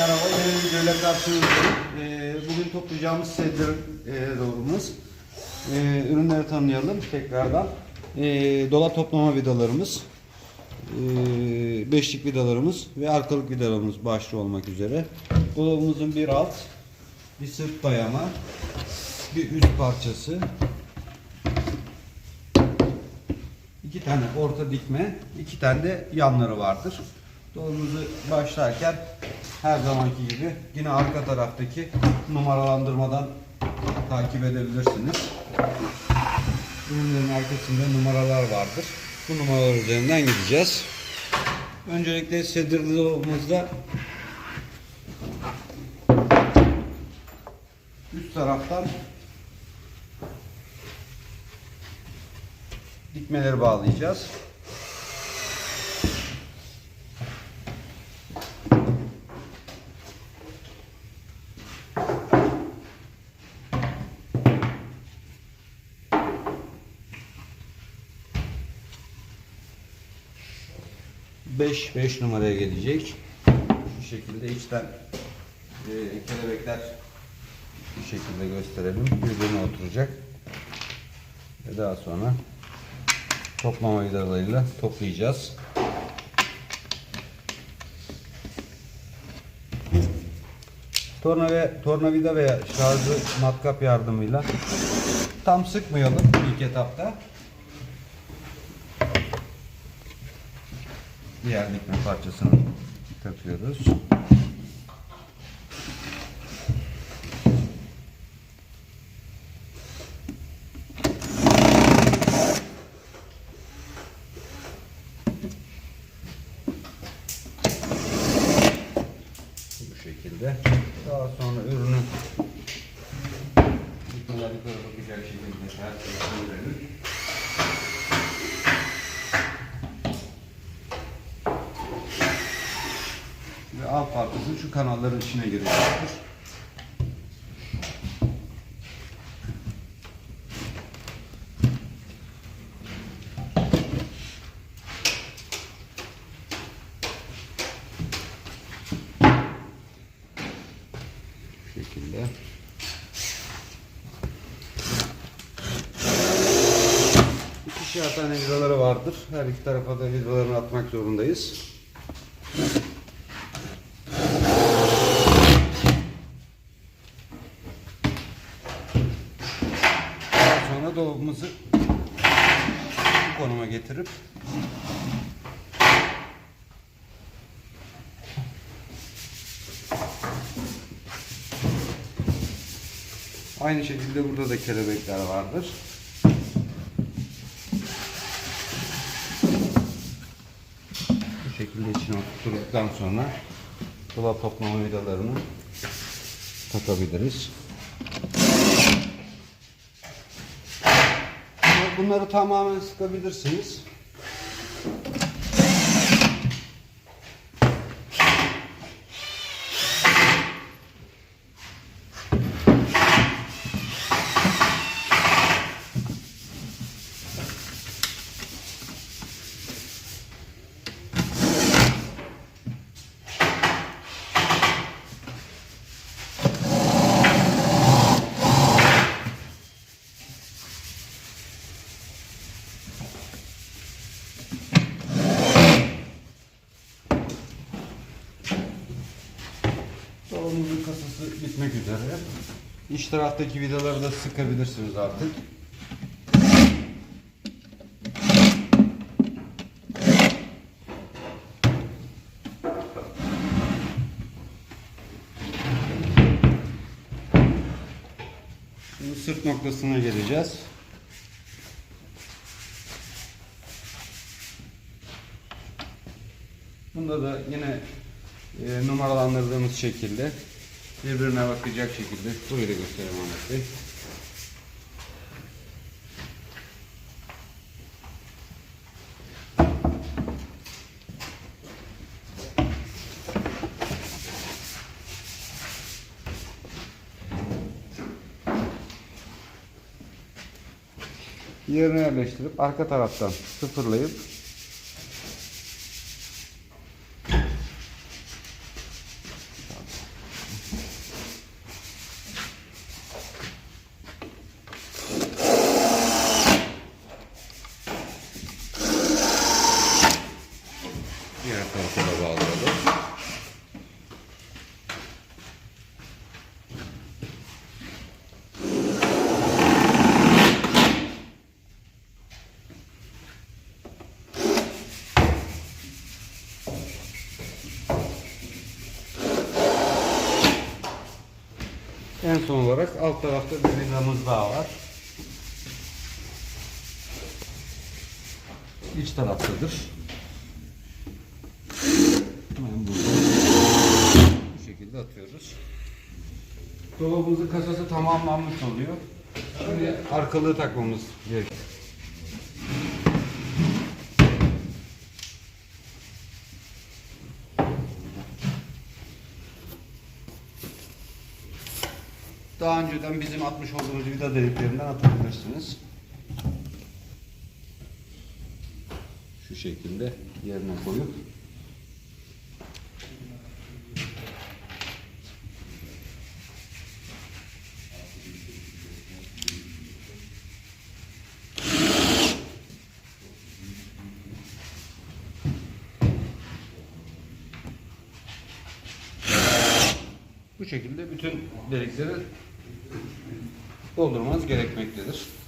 Merhaba, bir videoyla karşınızdayım. Ee, bugün toplayacağımız sedir e, doğrumuz. Ee, ürünleri tanıyalım tekrardan. Ee, dolap toplama vidalarımız, beşlik vidalarımız ve arkalık vidalarımız başlı olmak üzere. Dolabımızın bir alt, bir sırt dayama, bir üst parçası, iki tane orta dikme, iki tane de yanları vardır. Dolabımızı başlarken her zamanki gibi yine arka taraftaki numaralandırmadan takip edebilirsiniz. Ürünlerin arkasında numaralar vardır. Bu numaralar üzerinden gideceğiz. Öncelikle sedirli dolabımızda üst taraftan dikmeleri bağlayacağız. Beş, beş numaraya gelecek. Şu şekilde içten e, kelebekler bu şekilde gösterelim. Birbirine oturacak. Ve daha sonra toplama vidalarıyla toplayacağız. Torna ve tornavida veya şarjı matkap yardımıyla tam sıkmayalım ilk etapta. Diğer dikme parçasını takıyoruz. Bu şekilde. Daha sonra ürünü yukarı bakacak şekilde her şeyi alt parçası şu kanalların içine girecektir. Şekilde. İkişer tane vidaları vardır. Her iki tarafa da vidalarını atmak zorundayız. Daha sonra dolabımızı bu konuma getirip Aynı şekilde burada da kelebekler vardır. Bu şekilde içine oturttuktan sonra dolap toplama vidalarını takabiliriz. Bunları tamamen sıkabilirsiniz. Dolabımızın kasası bitmek üzere. İç taraftaki vidaları da sıkabilirsiniz artık. Şimdi sırt noktasına geleceğiz. Bunda da yine e, numaralandırdığımız şekilde birbirine bakacak şekilde burayı da göstereyim Ahmet Bey. Yerine yerleştirip arka taraftan sıfırlayıp En son olarak alt tarafta bir vidamız daha var. İç taraftadır. Hemen burada bu şekilde atıyoruz. Dolabımızın kasası tamamlanmış oluyor. Şimdi arkalığı takmamız gerekiyor. Önceden bizim atmış olduğumuz vida deliklerinden atabilirsiniz. Şu şekilde yerine koyup Bu şekilde bütün delikleri doldurmanız gerekmektedir.